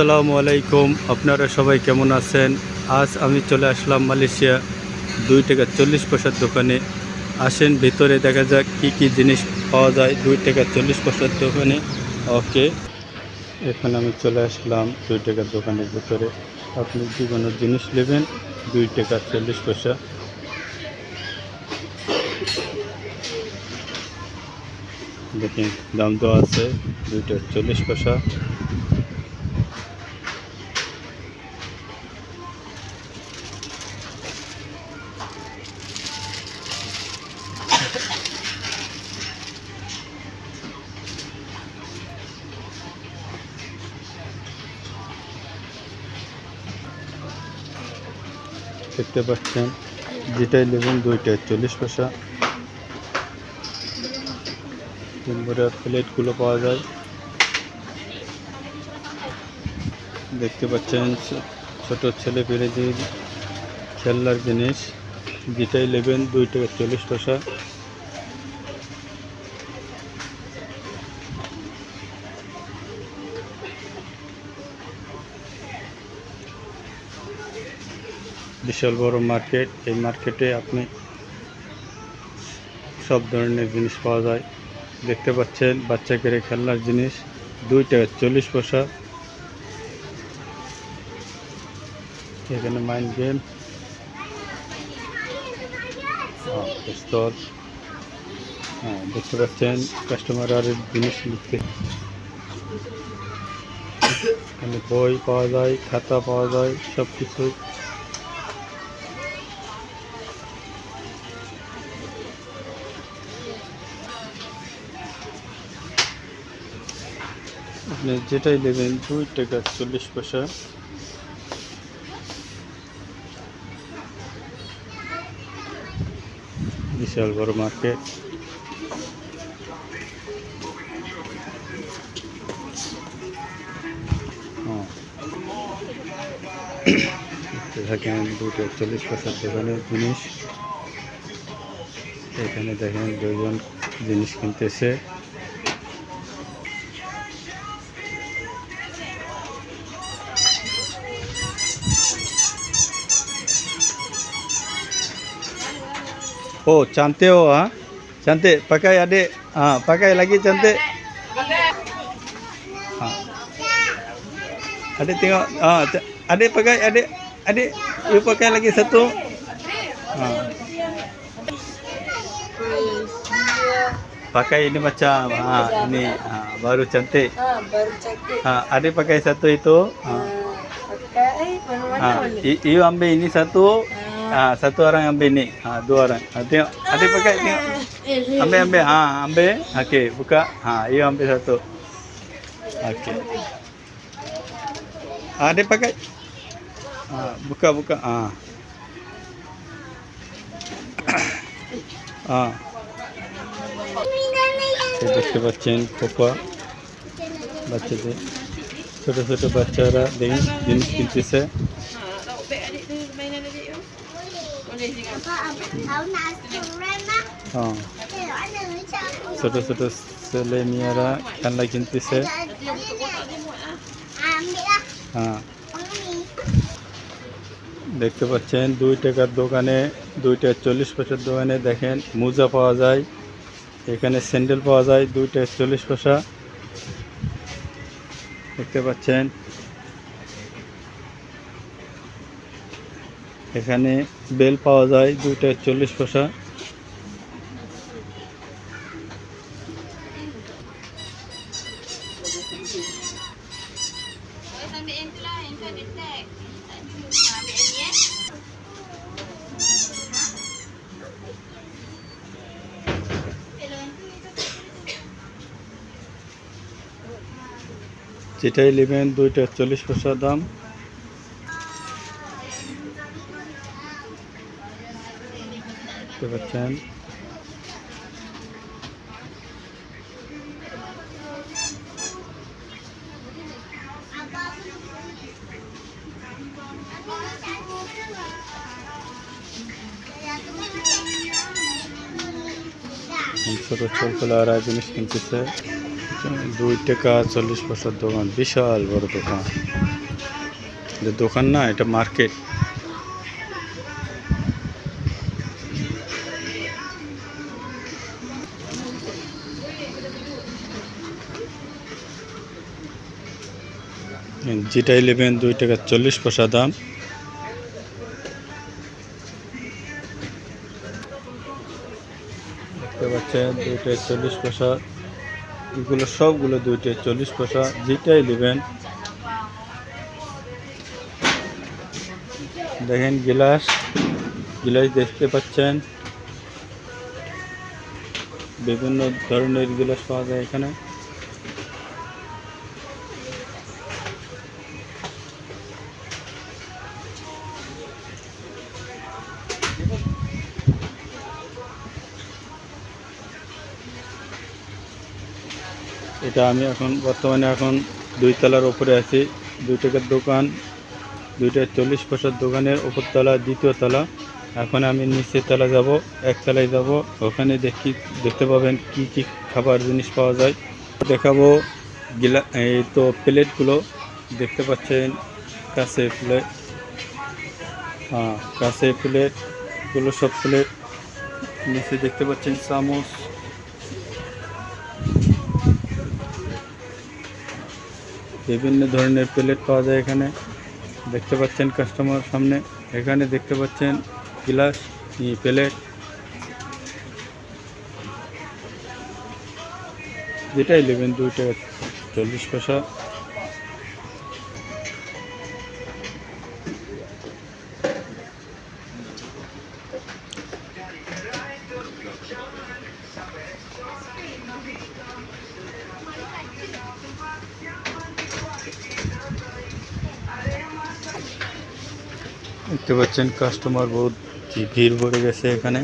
আসসালামু আলাইকুম। আপনারা সবাই কেমন আছেন? আজ আমি চলে আসলাম মালয়েশিয়া দুই টাকা চল্লিশ পয়সার দোকানে। আসেন, ভিতরে দেখা যাক কি কি জিনিস পাওয়া যায় দুই টাকা চল্লিশ পয়সার দোকানে। ওকে। এখানে আমি চলে আসলাম দুই টাকার দোকানের ভিতরে। আপনি যে কোনো জিনিস নেবেন, দুই টাকা চল্লিশ পয়সা। দেখুন, দাম তো আছে দুইটা চল্লিশ পয়সা। দেখতে পাচ্ছেন, যেটাই নেবেন দুইটা চল্লিশ পয়সা। নম্বরের প্লেটগুলো পাওয়া যায়। দেখতে পাচ্ছেন, ছোট ছেলে পেলেদের খেলনার জিনিস। যেটাই নেবেন দুই টাকা চল্লিশ পয়সা। বিশাল বড় মার্কেট এই মার্কেটে আপনি সব ধরনের জিনিস পাওয়া যায়। দেখতে পাচ্ছেন বাচ্চাদের খেলনার জিনিস, দুই টাকা চল্লিশ পয়সা। এখানে মাইন্ড গেম পিস্তল হ্যাঁ দেখতে পাচ্ছেন কাস্টমার আর জিনিস লিখতে এখানে বই পাওয়া যায়, খাতা পাওয়া যায় সব কিছু আপনি যেটাই নেবেন দুই টাকা চল্লিশ পয়সা। বিশাল বড় মার্কেট। হ্যাঁ। দেখতে থাকেন দুটো চল্লিশ পয়সার দোকানের জিনিস। এখানে দেখেন দুজন জিনিস কিনতেছে। Oh, cantik oh ha. Cantik. Pakai adik. Ha, pakai lagi cantik. Ha. Adik tengok. Ha, adik pakai adik. Adik, you pakai lagi satu. Ha. Pakai ini macam ha, ini ha, baru cantik. Ha, baru cantik. Ha, adik pakai satu itu. Ha. Pakai mana-mana Ha, boleh. i- you ambil ini satu. Ha. Ha, satu orang ambil ni. Ha, dua orang. Ha, tengok. Adik pakai tengok. Ambil ambil ha ambil okey buka ha you ambil satu okey ha dia pakai ha buka buka ha ha এই দেখতে পাচ্ছেন খোপা বাচ্চাদের ছোট ছোট বাচ্চারা দেখুন জিনিস কিনতেছে ছোট ছোট ছেলে মেয়েরা খেলনা কিনতেছে। হ্যাঁ। দেখতে পাচ্ছেন, দুই টাকার দোকানে দুইটা চল্লিশ পয়সার দোকানে দেখেন, মোজা পাওয়া যায়। এখানে স্যান্ডেল পাওয়া যায় দুইটা চল্লিশ পয়সা। দেখতে পাচ্ছেন এখানে বেল পাওয়া যায় দুইটা চল্লিশ পয়সা। চিঠাই নেবেন দুইটা চল্লিশ পয়সা দাম। পাচ্ছেন। ছোটো ছোটগুলো আর জিনিস কিনতেছে। দুই টাকা চল্লিশ পয়সার দোকান, বিশাল বড় দোকান। দোকান না, এটা মার্কেট যেটা ইলেভেন দুই টাকা চল্লিশ পয়সা দাম। দেখতে পাচ্ছেন দুইটায় চল্লিশ পয়সা। এগুলো সবগুলো দুইটায় চল্লিশ পয়সা যেটাই নেবেন দেখেন গিলাস গিলাস দেখতে পাচ্ছেন। বিভিন্ন ধরনের গিলাস পাওয়া যায় এখানে। এটা আমি এখন বর্তমানে এখন দুই তলার ওপরে আছি। দুই টাকার দোকান, দুইটা চল্লিশ পয়সার দোকানের ওপর তলা, দ্বিতীয় তলা। এখন আমি নিচের তলা যাব একতলায় যাব। ওখানে দেখি, দেখতে পাবেন কি কি খাবার জিনিস পাওয়া যায়। দেখাবো গিলা এই তো প্লেটগুলো। দেখতে পাচ্ছেন কাছে প্লেট। হ্যাঁ কাছে প্লেটগুলো সব প্লেট। নিচে দেখতে পাচ্ছেন চামচ। বিভিন্ন ধরনের প্লেট পাওয়া যায় এখানে। দেখতে পাচ্ছেন কাস্টমার সামনে। এখানে দেখতে পাচ্ছেন গ্লাস প্লেট। যেটাই নেবেন দুই টাকা চল্লিশ পয়সা। দেখতে পাচ্ছেন কাস্টমার বহুত ভিড় পড়ে গেছে এখানে।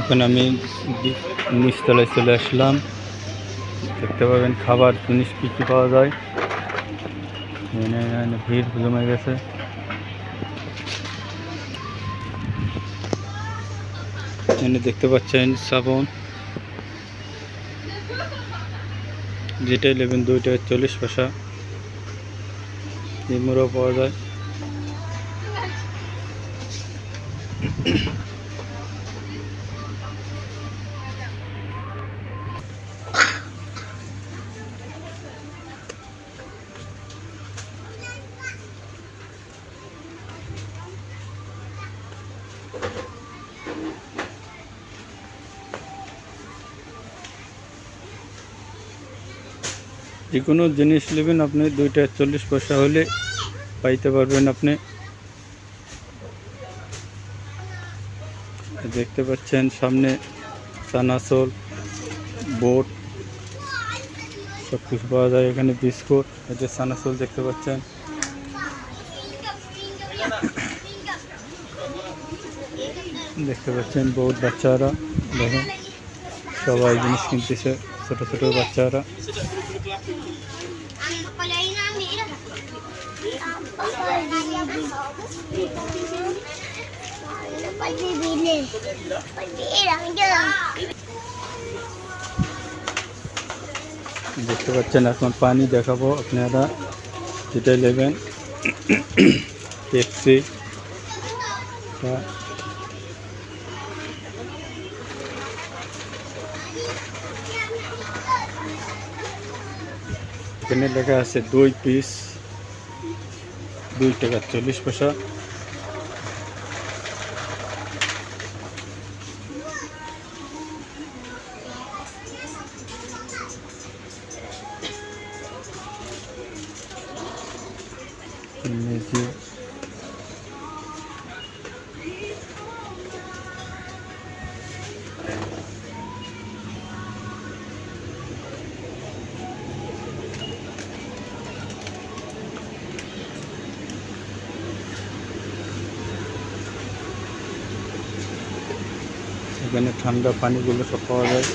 এখন আমি নিচতলায় চলে আসলাম। দেখতে পাবেন খাবার, জিনিস কী কী পাওয়া যায়। ভিড় জমে গেছে। এখানে দেখতে পাচ্ছেন সাবন যেটা নেবেন দুই টাকা চল্লিশ পয়সা নিমুরাও পাওয়া যায়। যে কোনো জিনিস নেবেন আপনি, দুইটা চল্লিশ পয়সা হলে পাইতে পারবেন আপনি। দেখতে পাচ্ছেন সামনে চানাচল বোট সব কিছু পাওয়া যায় এখানে, বিস্কুট, এই যে চানাচল দেখতে পাচ্ছেন। দেখতে পাচ্ছেন বহুত বাচ্চারা, দেখেন। সবাই জিনিস কিনতেছে, ছোট ছোট বাচ্চারা। দেখতে পাচ্ছেন এখন পানি দেখাবো আপনারা যেটা নেবেন পেপসি টা- এখানে লেখা আছে দুই পিস দুই টাকা চল্লিশ পয়সা মেজি এখানে ঠান্ডা পানিগুলো সব পাওয়া যায়।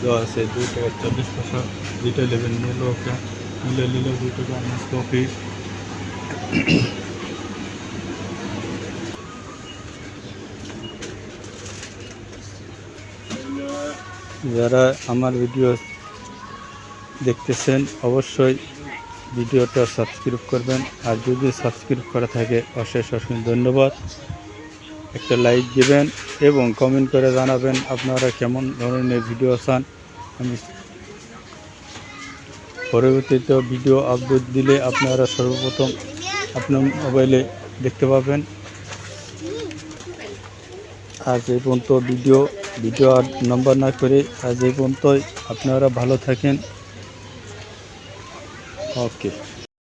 দেওয়া আছে দুই টাকা চল্লিশ পয়সা দুইটা নেবেন নিল ওকে। নিলে নিলে দুই টাকা আমার কফি। যারা আমার ভিডিও দেখতেছেন অবশ্যই ভিডিওটা সাবস্ক্রাইব করবেন। আর যদি সাবস্ক্রাইব করা থাকে, অশেষ অশেষ ধন্যবাদ। একটা লাইক দিবেন এবং কমেন্ট করে জানাবেন আপনারা কেমন ধরনের ভিডিও চান। আমি পরবর্তীতে ভিডিও আপলোড দিলে আপনারা সর্বপ্রথম আপনার মোবাইলে দেখতে পাবেন। আজ এই পর্যন্ত ভিডিও ভিডিও আর নাম্বার না করে আজ এই পর্যন্তই। আপনারা ভালো থাকেন। ওকে